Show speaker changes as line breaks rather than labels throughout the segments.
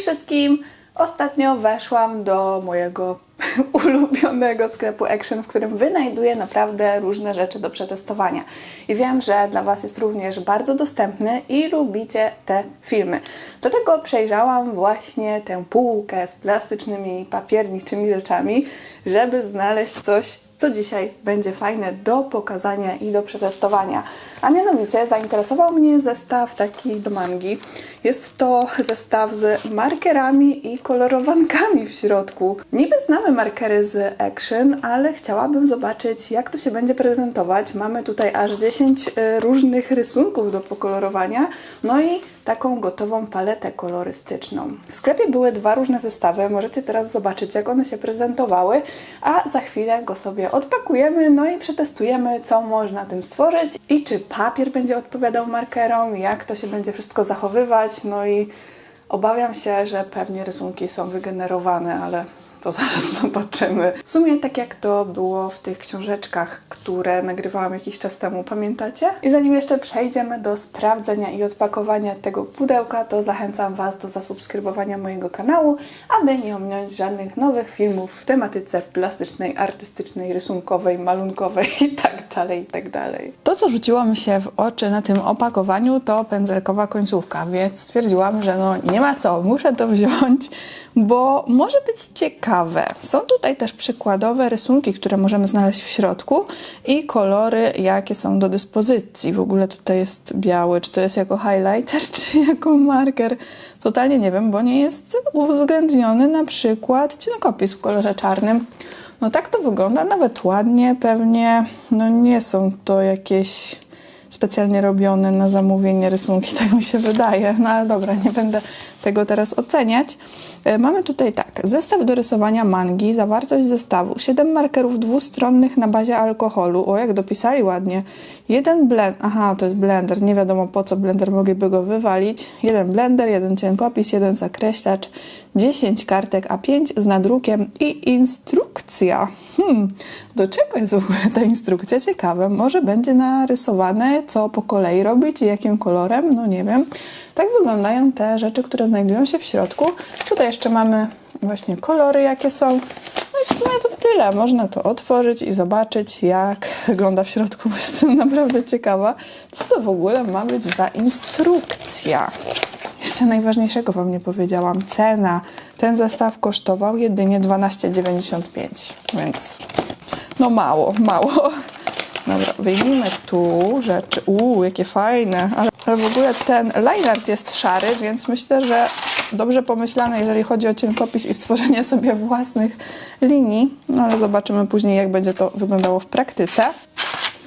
wszystkim! Ostatnio weszłam do mojego ulubionego sklepu Action, w którym wynajduję naprawdę różne rzeczy do przetestowania. I wiem, że dla Was jest również bardzo dostępny i lubicie te filmy. Dlatego przejrzałam właśnie tę półkę z plastycznymi, papierniczymi rzeczami, żeby znaleźć coś, co dzisiaj będzie fajne do pokazania i do przetestowania. A mianowicie zainteresował mnie zestaw taki do mangi. Jest to zestaw z markerami i kolorowankami w środku. Niby znamy markery z Action, ale chciałabym zobaczyć, jak to się będzie prezentować. Mamy tutaj aż 10 y, różnych rysunków do pokolorowania, no i taką gotową paletę kolorystyczną. W sklepie były dwa różne zestawy, możecie teraz zobaczyć, jak one się prezentowały, a za chwilę go sobie odpakujemy, no i przetestujemy, co można tym stworzyć i czy papier będzie odpowiadał markerom, jak to się będzie wszystko zachowywać, no i obawiam się, że pewnie rysunki są wygenerowane, ale to zaraz zobaczymy. W sumie tak jak to było w tych książeczkach, które nagrywałam jakiś czas temu, pamiętacie? I zanim jeszcze przejdziemy do sprawdzenia i odpakowania tego pudełka, to zachęcam Was do zasubskrybowania mojego kanału, aby nie ominąć żadnych nowych filmów w tematyce plastycznej, artystycznej, rysunkowej, malunkowej itd. itd. To, co rzuciło mi się w oczy na tym opakowaniu, to pędzelkowa końcówka, więc stwierdziłam, że no nie ma co, muszę to wziąć, bo może być ciekawe. Są tutaj też przykładowe rysunki, które możemy znaleźć w środku i kolory, jakie są do dyspozycji. W ogóle tutaj jest biały, czy to jest jako highlighter, czy jako marker. Totalnie nie wiem, bo nie jest uwzględniony na przykład cienkopis w kolorze czarnym. No tak to wygląda, nawet ładnie, pewnie no nie są to jakieś specjalnie robione na zamówienie rysunki, tak mi się wydaje. No ale dobra, nie będę tego teraz oceniać. E, Mamy tutaj tak, zestaw do rysowania mangi, zawartość zestawu, 7 markerów dwustronnych na bazie alkoholu, o jak dopisali ładnie, jeden blend, aha, to jest blender, nie wiadomo po co blender mogliby go wywalić, jeden blender, jeden cienkopis, jeden zakreślacz, 10 kartek A5 z nadrukiem i instrukcja. Hmm, do czego jest w ogóle ta instrukcja? Ciekawe, może będzie narysowane, co po kolei robić i jakim kolorem, no nie wiem. Tak wyglądają te rzeczy, które znajdują się w środku. Tutaj jeszcze mamy właśnie kolory, jakie są. No i w sumie to tyle. Można to otworzyć i zobaczyć, jak wygląda w środku, jestem naprawdę ciekawa, co to w ogóle ma być za instrukcja. Jeszcze najważniejszego Wam nie powiedziałam. Cena. Ten zestaw kosztował jedynie 12,95, więc no mało, mało. Dobra, wyjmijmy tu rzeczy. Uuu, jakie fajne. Ale, ale w ogóle ten line jest szary, więc myślę, że dobrze pomyślane, jeżeli chodzi o cienkopis i stworzenie sobie własnych linii. No ale zobaczymy później, jak będzie to wyglądało w praktyce.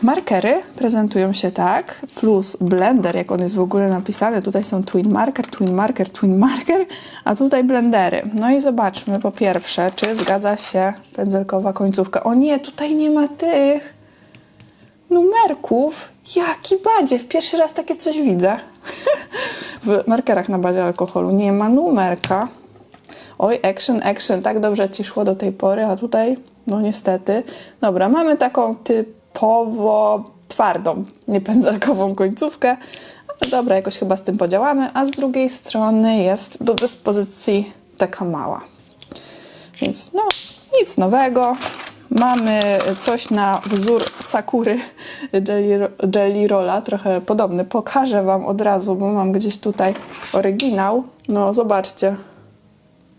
Markery prezentują się tak, plus blender, jak on jest w ogóle napisany. Tutaj są twin marker, twin marker, twin marker, a tutaj blendery. No i zobaczmy po pierwsze, czy zgadza się pędzelkowa końcówka. O nie, tutaj nie ma tych numerków. Jaki badziew! Pierwszy raz takie coś widzę. w markerach na bazie alkoholu nie ma numerka. Oj, action, action, tak dobrze ci szło do tej pory, a tutaj, no niestety. Dobra, mamy taką typowo twardą, niepędzelkową końcówkę, ale dobra, jakoś chyba z tym podziałamy, a z drugiej strony jest do dyspozycji taka mała. Więc no, nic nowego. Mamy coś na wzór Sakury Jelly, jelly Rolla, trochę podobny. Pokażę Wam od razu, bo mam gdzieś tutaj oryginał. No, zobaczcie.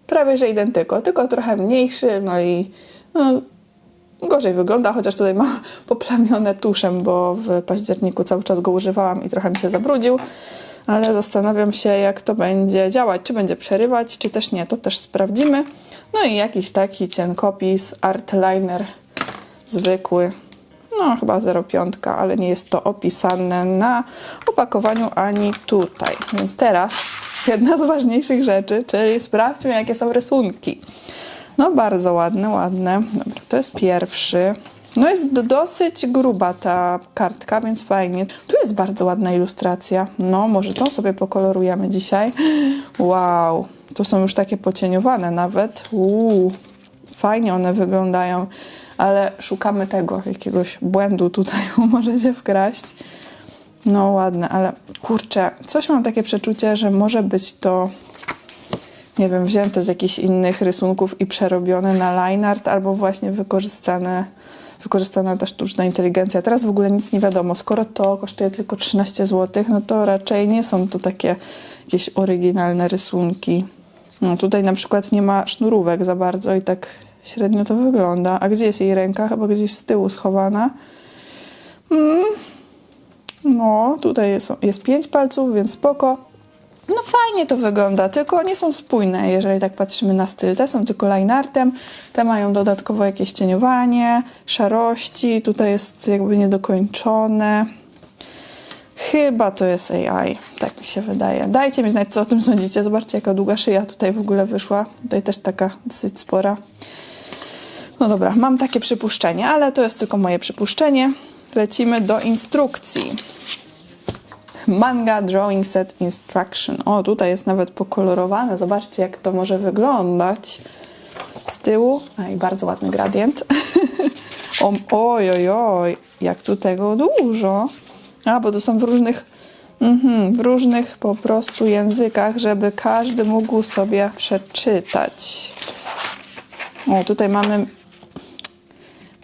Prawie że identyko, tylko trochę mniejszy, no i no, gorzej wygląda, chociaż tutaj ma poplamione tuszem, bo w październiku cały czas go używałam i trochę mi się zabrudził. Ale zastanawiam się, jak to będzie działać. Czy będzie przerywać, czy też nie. To też sprawdzimy. No i jakiś taki cienkopis, artliner zwykły. No, chyba 0,5, ale nie jest to opisane na opakowaniu ani tutaj. Więc teraz jedna z ważniejszych rzeczy, czyli sprawdźmy, jakie są rysunki. No, bardzo ładne, ładne. Dobra, to jest pierwszy. No jest do- dosyć gruba ta kartka, więc fajnie. Tu jest bardzo ładna ilustracja. No, może tą sobie pokolorujemy dzisiaj. Wow, tu są już takie pocieniowane nawet. Uuu, fajnie one wyglądają, ale szukamy tego, jakiegoś błędu tutaj może się wkraść. No ładne, ale kurczę, coś mam takie przeczucie, że może być to nie wiem, wzięte z jakichś innych rysunków i przerobione na line art, albo właśnie wykorzystane, wykorzystana ta sztuczna inteligencja. Teraz w ogóle nic nie wiadomo. Skoro to kosztuje tylko 13 zł, no to raczej nie są to takie jakieś oryginalne rysunki. No, tutaj na przykład nie ma sznurówek za bardzo i tak średnio to wygląda. A gdzie jest jej ręka? Chyba gdzieś z tyłu schowana. No, tutaj jest, jest pięć palców, więc spoko. No fajnie to wygląda, tylko nie są spójne, jeżeli tak patrzymy na styl. Te są tylko lineartem, te mają dodatkowo jakieś cieniowanie, szarości, tutaj jest jakby niedokończone. Chyba to jest AI, tak mi się wydaje. Dajcie mi znać, co o tym sądzicie. Zobaczcie, jaka długa szyja tutaj w ogóle wyszła. Tutaj też taka dosyć spora. No dobra, mam takie przypuszczenie, ale to jest tylko moje przypuszczenie. Lecimy do instrukcji. Manga Drawing Set Instruction. O, tutaj jest nawet pokolorowane. Zobaczcie, jak to może wyglądać z tyłu. A i bardzo ładny gradient. oj, oj, oj, jak tu tego dużo. A, bo to są w różnych, mhm, w różnych po prostu językach, żeby każdy mógł sobie przeczytać. O, tutaj mamy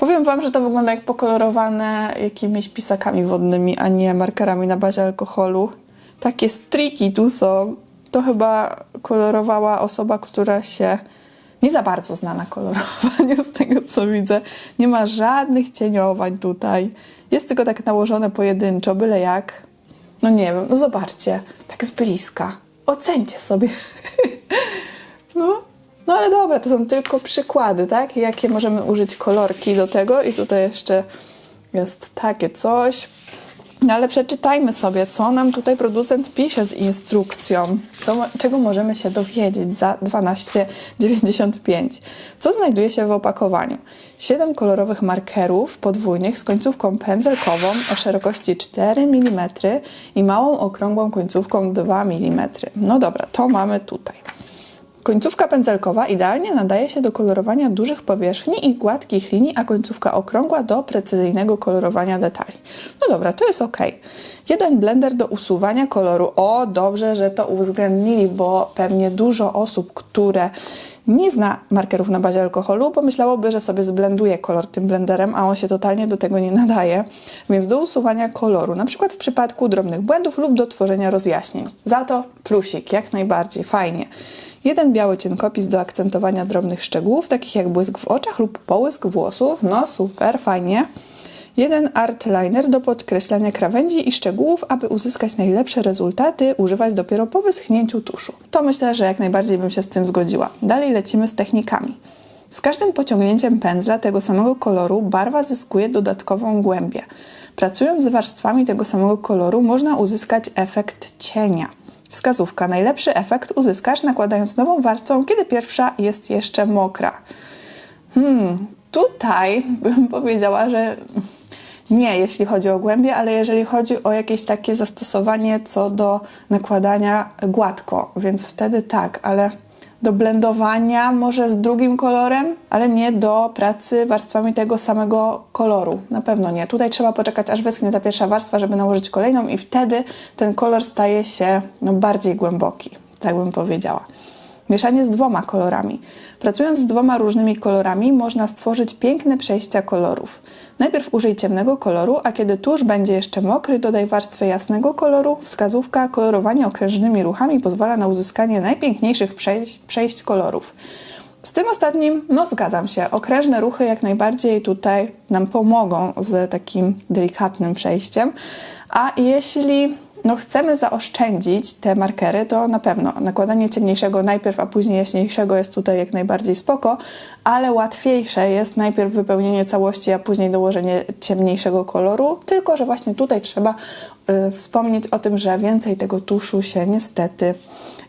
Powiem Wam, że to wygląda jak pokolorowane jakimiś pisakami wodnymi, a nie markerami na bazie alkoholu. Takie striki tu są. To chyba kolorowała osoba, która się nie za bardzo zna na kolorowaniu, z tego co widzę. Nie ma żadnych cieniowań tutaj. Jest tylko tak nałożone pojedynczo, byle jak. No nie wiem, no zobaczcie, tak z bliska. Ocencie sobie. No, no ale dobra, to są tylko przykłady, tak? Jakie możemy użyć kolorki do tego i tutaj jeszcze jest takie coś. No ale przeczytajmy sobie, co nam tutaj producent pisze z instrukcją. Co, czego możemy się dowiedzieć za 12,95. Co znajduje się w opakowaniu? 7 kolorowych markerów podwójnych z końcówką pędzelkową o szerokości 4 mm i małą okrągłą końcówką 2 mm. No dobra, to mamy tutaj. Końcówka pędzelkowa idealnie nadaje się do kolorowania dużych powierzchni i gładkich linii, a końcówka okrągła do precyzyjnego kolorowania detali. No dobra, to jest ok. Jeden blender do usuwania koloru. O, dobrze, że to uwzględnili, bo pewnie dużo osób, które nie zna markerów na bazie alkoholu, pomyślałoby, że sobie zblenduje kolor tym blenderem, a on się totalnie do tego nie nadaje. Więc do usuwania koloru, na przykład w przypadku drobnych błędów lub do tworzenia rozjaśnień. Za to plusik, jak najbardziej, fajnie. Jeden biały cienkopis do akcentowania drobnych szczegółów, takich jak błysk w oczach lub połysk włosów. No super, fajnie. Jeden art liner do podkreślania krawędzi i szczegółów, aby uzyskać najlepsze rezultaty, używać dopiero po wyschnięciu tuszu. To myślę, że jak najbardziej bym się z tym zgodziła. Dalej lecimy z technikami. Z każdym pociągnięciem pędzla tego samego koloru barwa zyskuje dodatkową głębię. Pracując z warstwami tego samego koloru można uzyskać efekt cienia. Wskazówka. Najlepszy efekt uzyskasz nakładając nową warstwę, kiedy pierwsza jest jeszcze mokra. Hmm, tutaj bym powiedziała, że nie, jeśli chodzi o głębię, ale jeżeli chodzi o jakieś takie zastosowanie co do nakładania gładko, więc wtedy tak, ale do blendowania może z drugim kolorem, ale nie do pracy warstwami tego samego koloru. Na pewno nie. Tutaj trzeba poczekać, aż wyschnie ta pierwsza warstwa, żeby nałożyć kolejną i wtedy ten kolor staje się no, bardziej głęboki, tak bym powiedziała. Mieszanie z dwoma kolorami. Pracując z dwoma różnymi kolorami, można stworzyć piękne przejścia kolorów. Najpierw użyj ciemnego koloru, a kiedy tusz będzie jeszcze mokry, dodaj warstwę jasnego koloru. Wskazówka kolorowanie okrężnymi ruchami pozwala na uzyskanie najpiękniejszych przejść, przejść kolorów. Z tym ostatnim, no zgadzam się, okrężne ruchy jak najbardziej tutaj nam pomogą z takim delikatnym przejściem. A jeśli no chcemy zaoszczędzić te markery, to na pewno. Nakładanie ciemniejszego najpierw, a później jaśniejszego jest tutaj jak najbardziej spoko, ale łatwiejsze jest najpierw wypełnienie całości, a później dołożenie ciemniejszego koloru, tylko że właśnie tutaj trzeba wspomnieć o tym, że więcej tego tuszu się niestety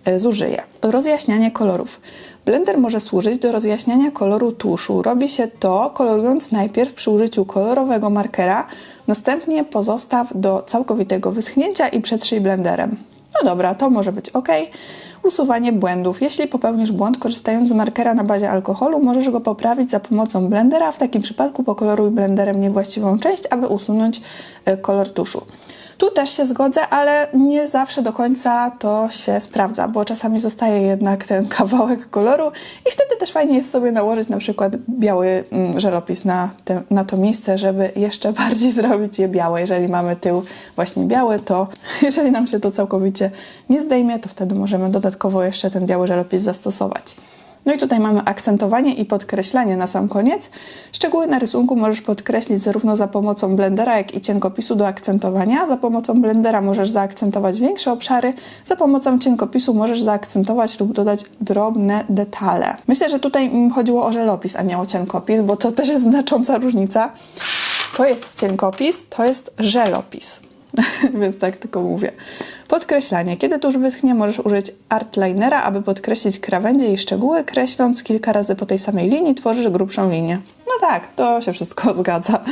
y, zużyje. Rozjaśnianie kolorów. Blender może służyć do rozjaśniania koloru tuszu. Robi się to kolorując najpierw przy użyciu kolorowego markera, następnie pozostaw do całkowitego wyschnięcia i przetrzyj blenderem. No dobra, to może być ok. Usuwanie błędów. Jeśli popełnisz błąd korzystając z markera na bazie alkoholu, możesz go poprawić za pomocą blendera. W takim przypadku pokoloruj blenderem niewłaściwą część, aby usunąć e, kolor tuszu. Tu też się zgodzę, ale nie zawsze do końca to się sprawdza, bo czasami zostaje jednak ten kawałek koloru i wtedy też fajnie jest sobie nałożyć na przykład biały mm, żelopis na, te, na to miejsce, żeby jeszcze bardziej zrobić je białe. Jeżeli mamy tył właśnie biały, to jeżeli nam się to całkowicie nie zdejmie, to wtedy możemy dodatkowo jeszcze ten biały żelopis zastosować. No i tutaj mamy akcentowanie i podkreślanie na sam koniec. Szczegóły na rysunku możesz podkreślić zarówno za pomocą blendera, jak i cienkopisu do akcentowania. Za pomocą blendera możesz zaakcentować większe obszary, za pomocą cienkopisu możesz zaakcentować lub dodać drobne detale. Myślę, że tutaj chodziło o żelopis, a nie o cienkopis, bo to też jest znacząca różnica. To jest cienkopis, to jest żelopis. Więc tak tylko mówię. Podkreślanie. Kiedy tuż wyschnie, możesz użyć artlinera, aby podkreślić krawędzie i szczegóły. Kreśląc kilka razy po tej samej linii, tworzysz grubszą linię. No tak, to się wszystko zgadza.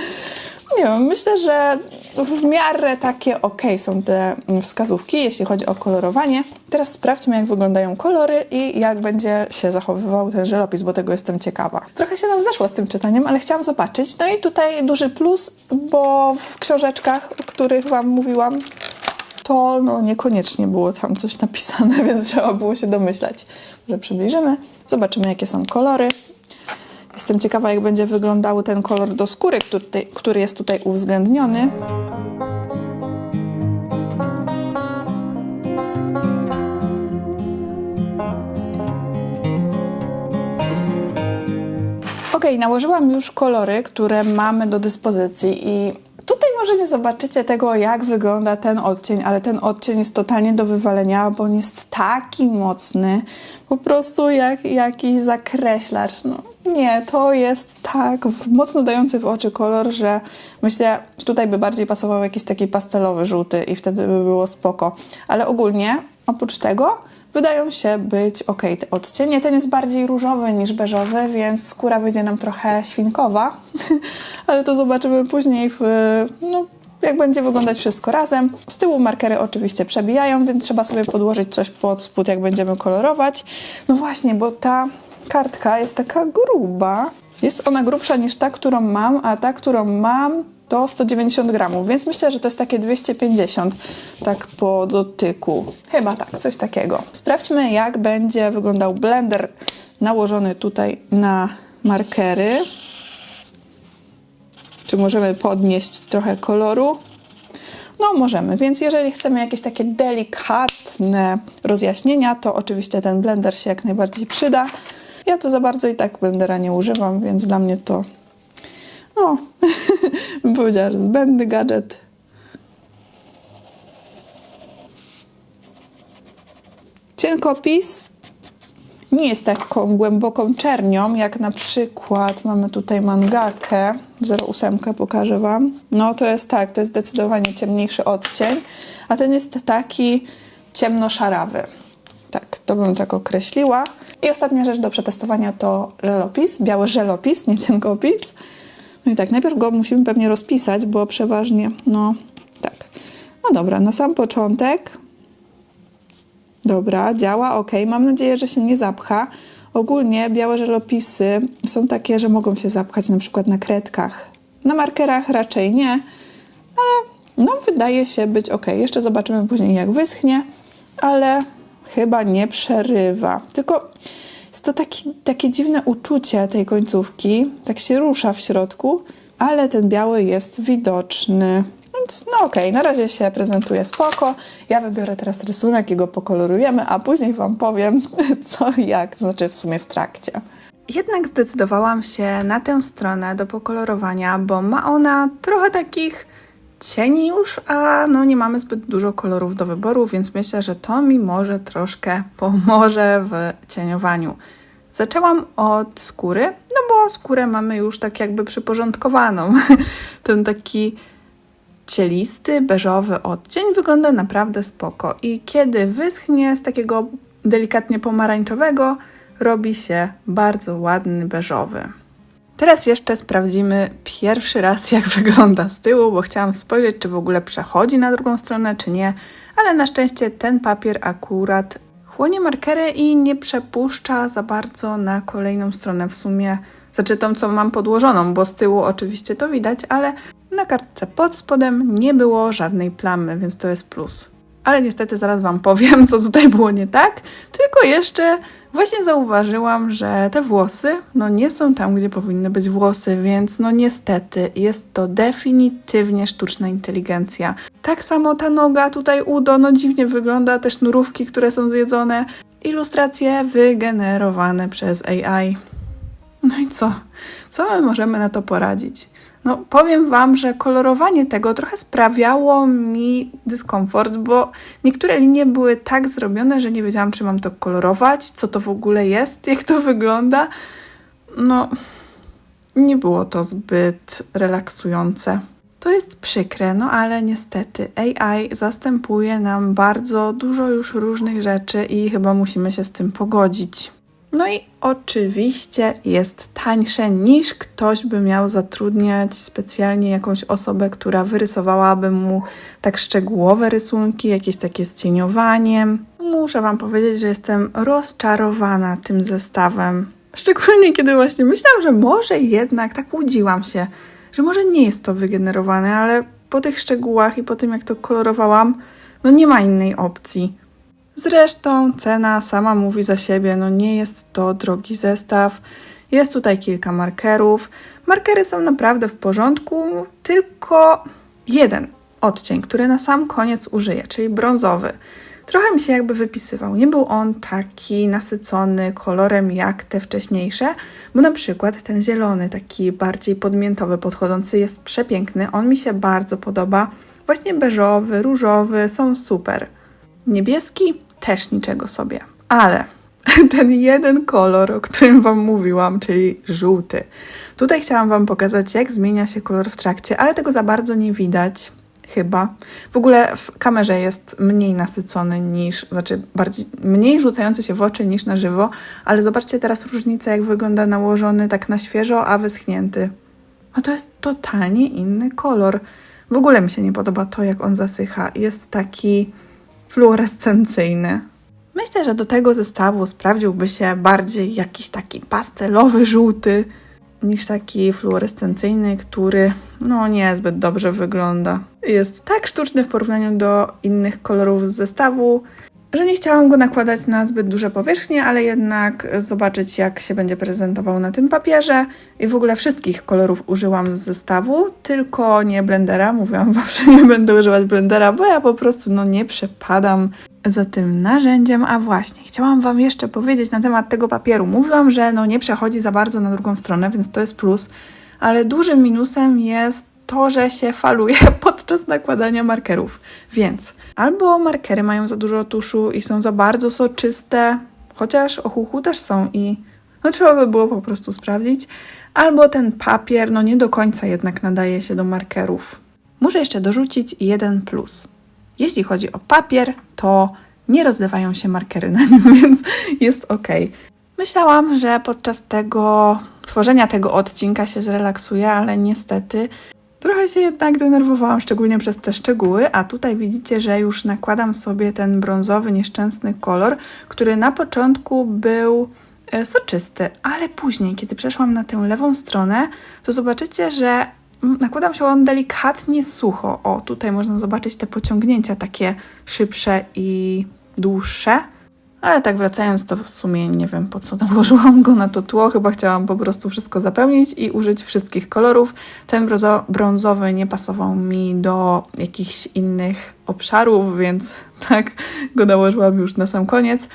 Nie wiem, myślę, że w miarę takie ok są te wskazówki, jeśli chodzi o kolorowanie. Teraz sprawdźmy, jak wyglądają kolory i jak będzie się zachowywał ten żelopis, bo tego jestem ciekawa. Trochę się nam zeszło z tym czytaniem, ale chciałam zobaczyć. No i tutaj duży plus, bo w książeczkach, o których Wam mówiłam, to no, niekoniecznie było tam coś napisane, więc trzeba było się domyślać. Może przybliżymy, zobaczymy, jakie są kolory. Jestem ciekawa, jak będzie wyglądał ten kolor do skóry, który, który jest tutaj uwzględniony. Ok, nałożyłam już kolory, które mamy do dyspozycji i tutaj może nie zobaczycie tego, jak wygląda ten odcień, ale ten odcień jest totalnie do wywalenia, bo on jest taki mocny, po prostu jak jakiś zakreślacz. No, nie, to jest tak mocno dający w oczy kolor, że myślę, że tutaj by bardziej pasował jakiś taki pastelowy, żółty i wtedy by było spoko. Ale ogólnie, oprócz tego, wydają się być ok te odcienie. Ten jest bardziej różowy niż beżowy, więc skóra wyjdzie nam trochę świnkowa, ale to zobaczymy później, w, no, jak będzie wyglądać wszystko razem. Z tyłu markery oczywiście przebijają, więc trzeba sobie podłożyć coś pod spód, jak będziemy kolorować. No właśnie, bo ta kartka jest taka gruba. Jest ona grubsza niż ta, którą mam, a ta, którą mam to 190 gramów, więc myślę, że to jest takie 250 tak po dotyku. Chyba tak, coś takiego. Sprawdźmy, jak będzie wyglądał blender nałożony tutaj na markery. Czy możemy podnieść trochę koloru? No, możemy, więc jeżeli chcemy jakieś takie delikatne rozjaśnienia, to oczywiście ten blender się jak najbardziej przyda. Ja tu za bardzo i tak blendera nie używam, więc dla mnie to, no, bym powiedziała, że zbędny gadżet. Cienkopis nie jest taką głęboką czernią, jak na przykład mamy tutaj mangakę, 08 pokażę Wam. No to jest tak, to jest zdecydowanie ciemniejszy odcień, a ten jest taki ciemnoszarawy. Tak, to bym tak określiła. I ostatnia rzecz do przetestowania to żelopis, biały żelopis, nie cienkopis. No i tak, najpierw go musimy pewnie rozpisać, bo przeważnie, no tak. No dobra, na sam początek Dobra, działa, ok. Mam nadzieję, że się nie zapcha. Ogólnie białe żelopisy są takie, że mogą się zapchać na przykład na kredkach. Na markerach raczej nie, ale no wydaje się być ok. Jeszcze zobaczymy później jak wyschnie, ale chyba nie przerywa. Tylko jest to taki, takie dziwne uczucie tej końcówki. Tak się rusza w środku, ale ten biały jest widoczny. Więc no okej, na razie się prezentuje spoko. Ja wybiorę teraz rysunek i go pokolorujemy, a później Wam powiem co jak, znaczy w sumie w trakcie. Jednak zdecydowałam się na tę stronę do pokolorowania, bo ma ona trochę takich cieni już, a no nie mamy zbyt dużo kolorów do wyboru, więc myślę, że to mi może troszkę pomoże w cieniowaniu. Zaczęłam od skóry, no bo skórę mamy już tak jakby przyporządkowaną. Ten taki cielisty, beżowy odcień wygląda naprawdę spoko i kiedy wyschnie z takiego delikatnie pomarańczowego, robi się bardzo ładny beżowy. Teraz jeszcze sprawdzimy pierwszy raz, jak wygląda z tyłu, bo chciałam spojrzeć, czy w ogóle przechodzi na drugą stronę, czy nie, ale na szczęście ten papier akurat chłonie markery i nie przepuszcza za bardzo na kolejną stronę w sumie, znaczy tą, co mam podłożoną, bo z tyłu oczywiście to widać, ale Na kartce pod spodem nie było żadnej plamy, więc to jest plus. Ale niestety zaraz Wam powiem, co tutaj było nie tak. Tylko jeszcze właśnie zauważyłam, że te włosy no nie są tam, gdzie powinny być włosy, więc no niestety jest to definitywnie sztuczna inteligencja. Tak samo ta noga, tutaj udo, no dziwnie wygląda, te sznurówki, które są zjedzone. Ilustracje wygenerowane przez AI. No i co? Co my możemy na to poradzić? No, powiem Wam, że kolorowanie tego trochę sprawiało mi dyskomfort, bo niektóre linie były tak zrobione, że nie wiedziałam, czy mam to kolorować, co to w ogóle jest, jak to wygląda. No, nie było to zbyt relaksujące. To jest przykre, no ale niestety AI zastępuje nam bardzo dużo już różnych rzeczy i chyba musimy się z tym pogodzić. No i oczywiście jest tańsze niż ktoś by miał zatrudniać specjalnie jakąś osobę, która wyrysowałaby mu tak szczegółowe rysunki, jakieś takie z cieniowaniem. Muszę Wam powiedzieć, że jestem rozczarowana tym zestawem. Szczególnie kiedy właśnie myślałam, że może jednak tak łudziłam się, że może nie jest to wygenerowane, ale po tych szczegółach i po tym jak to kolorowałam, no nie ma innej opcji. Zresztą cena sama mówi za siebie, no nie jest to drogi zestaw. Jest tutaj kilka markerów. Markery są naprawdę w porządku, tylko jeden odcień, który na sam koniec użyję, czyli brązowy. Trochę mi się jakby wypisywał. Nie był on taki nasycony kolorem jak te wcześniejsze, bo na przykład ten zielony, taki bardziej podmiętowy, podchodzący jest przepiękny. On mi się bardzo podoba. Właśnie beżowy, różowy są super. Niebieski też niczego sobie. Ale ten jeden kolor, o którym Wam mówiłam, czyli żółty. Tutaj chciałam Wam pokazać, jak zmienia się kolor w trakcie, ale tego za bardzo nie widać. Chyba. W ogóle w kamerze jest mniej nasycony niż, znaczy bardziej, mniej rzucający się w oczy niż na żywo, ale zobaczcie teraz różnicę, jak wygląda nałożony tak na świeżo, a wyschnięty. No to jest totalnie inny kolor. W ogóle mi się nie podoba to, jak on zasycha. Jest taki fluorescencyjny. Myślę, że do tego zestawu sprawdziłby się bardziej jakiś taki pastelowy żółty niż taki fluorescencyjny, który no niezbyt dobrze wygląda. Jest tak sztuczny w porównaniu do innych kolorów z zestawu, że nie chciałam go nakładać na zbyt duże powierzchnie, ale jednak zobaczyć, jak się będzie prezentował na tym papierze. I w ogóle wszystkich kolorów użyłam z zestawu, tylko nie blendera. Mówiłam wam, że nie będę używać blendera, bo ja po prostu no, nie przepadam za tym narzędziem. A właśnie, chciałam Wam jeszcze powiedzieć na temat tego papieru. Mówiłam, że no, nie przechodzi za bardzo na drugą stronę, więc to jest plus, ale dużym minusem jest to, że się faluje podczas nakładania markerów. Więc albo markery mają za dużo tuszu i są za bardzo soczyste, chociaż ochuchu też są i no trzeba by było po prostu sprawdzić, albo ten papier no nie do końca jednak nadaje się do markerów. Muszę jeszcze dorzucić jeden plus. Jeśli chodzi o papier, to nie rozlewają się markery na nim, więc jest ok. Myślałam, że podczas tego tworzenia tego odcinka się zrelaksuję, ale niestety się jednak denerwowałam, szczególnie przez te szczegóły, a tutaj widzicie, że już nakładam sobie ten brązowy, nieszczęsny kolor, który na początku był e, soczysty, ale później, kiedy przeszłam na tę lewą stronę, to zobaczycie, że nakładam się on delikatnie sucho. O, tutaj można zobaczyć te pociągnięcia takie szybsze i dłuższe. Ale tak wracając, to w sumie nie wiem po co nałożyłam go na to tło. Chyba chciałam po prostu wszystko zapełnić i użyć wszystkich kolorów. Ten brązowy nie pasował mi do jakichś innych obszarów, więc tak go nałożyłam już na sam koniec.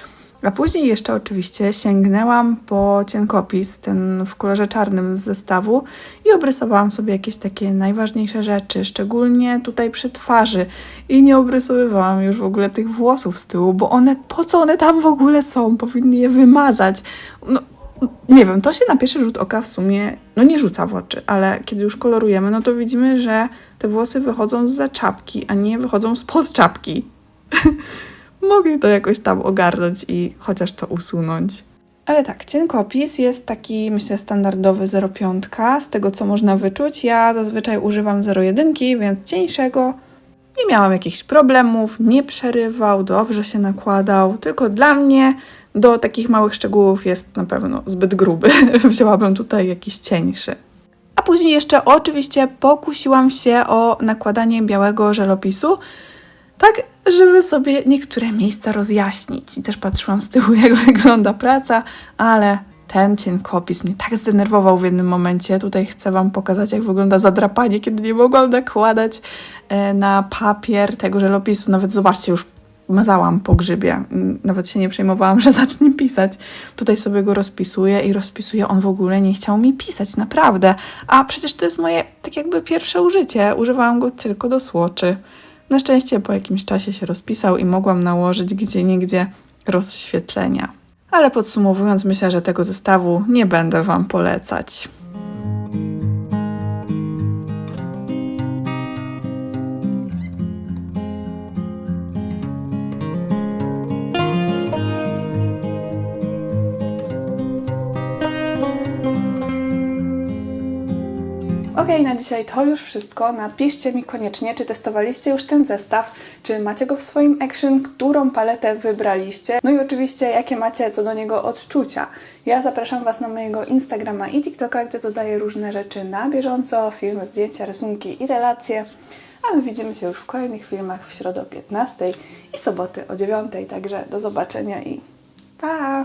A później jeszcze oczywiście sięgnęłam po cienkopis, ten w kolorze czarnym z zestawu i obrysowałam sobie jakieś takie najważniejsze rzeczy, szczególnie tutaj przy twarzy. I nie obrysowywałam już w ogóle tych włosów z tyłu, bo one, po co one tam w ogóle są? Powinny je wymazać. No, nie wiem, to się na pierwszy rzut oka w sumie, no nie rzuca w oczy, ale kiedy już kolorujemy, no to widzimy, że te włosy wychodzą z za czapki, a nie wychodzą spod czapki. mogli to jakoś tam ogarnąć i chociaż to usunąć. Ale tak, cienkopis jest taki, myślę, standardowy 0,5 z tego, co można wyczuć. Ja zazwyczaj używam 0,1, więc cieńszego. Nie miałam jakichś problemów, nie przerywał, dobrze się nakładał, tylko dla mnie do takich małych szczegółów jest na pewno zbyt gruby. Wzięłabym tutaj jakiś cieńszy. A
później jeszcze oczywiście pokusiłam się o nakładanie białego żelopisu, tak, żeby sobie niektóre miejsca rozjaśnić. I też patrzyłam z tyłu, jak wygląda praca, ale ten cienkopis mnie tak zdenerwował w jednym momencie. Tutaj chcę Wam pokazać, jak wygląda zadrapanie, kiedy nie mogłam nakładać e, na papier tego żelopisu. Nawet zobaczcie, już mazałam po grzybie. Mm, Nawet się nie przejmowałam, że zacznie pisać. Tutaj sobie go rozpisuję i rozpisuję. On w ogóle nie chciał mi pisać, naprawdę. A przecież to jest moje, tak jakby pierwsze użycie. Używałam go tylko do słoczy. Na szczęście po jakimś czasie się rozpisał i mogłam nałożyć gdzie niegdzie rozświetlenia. Ale podsumowując, myślę, że tego zestawu nie będę Wam polecać.
Okej, na dzisiaj to już wszystko. Napiszcie mi koniecznie, czy testowaliście już ten zestaw, czy macie go w swoim Action, którą paletę wybraliście. No i oczywiście, jakie macie co do niego odczucia. Ja zapraszam Was na mojego Instagrama i TikToka, gdzie dodaję różne rzeczy na bieżąco, filmy, zdjęcia, rysunki i relacje. A my widzimy się już w kolejnych filmach w środę o 15 i soboty o 9. Także do zobaczenia i pa!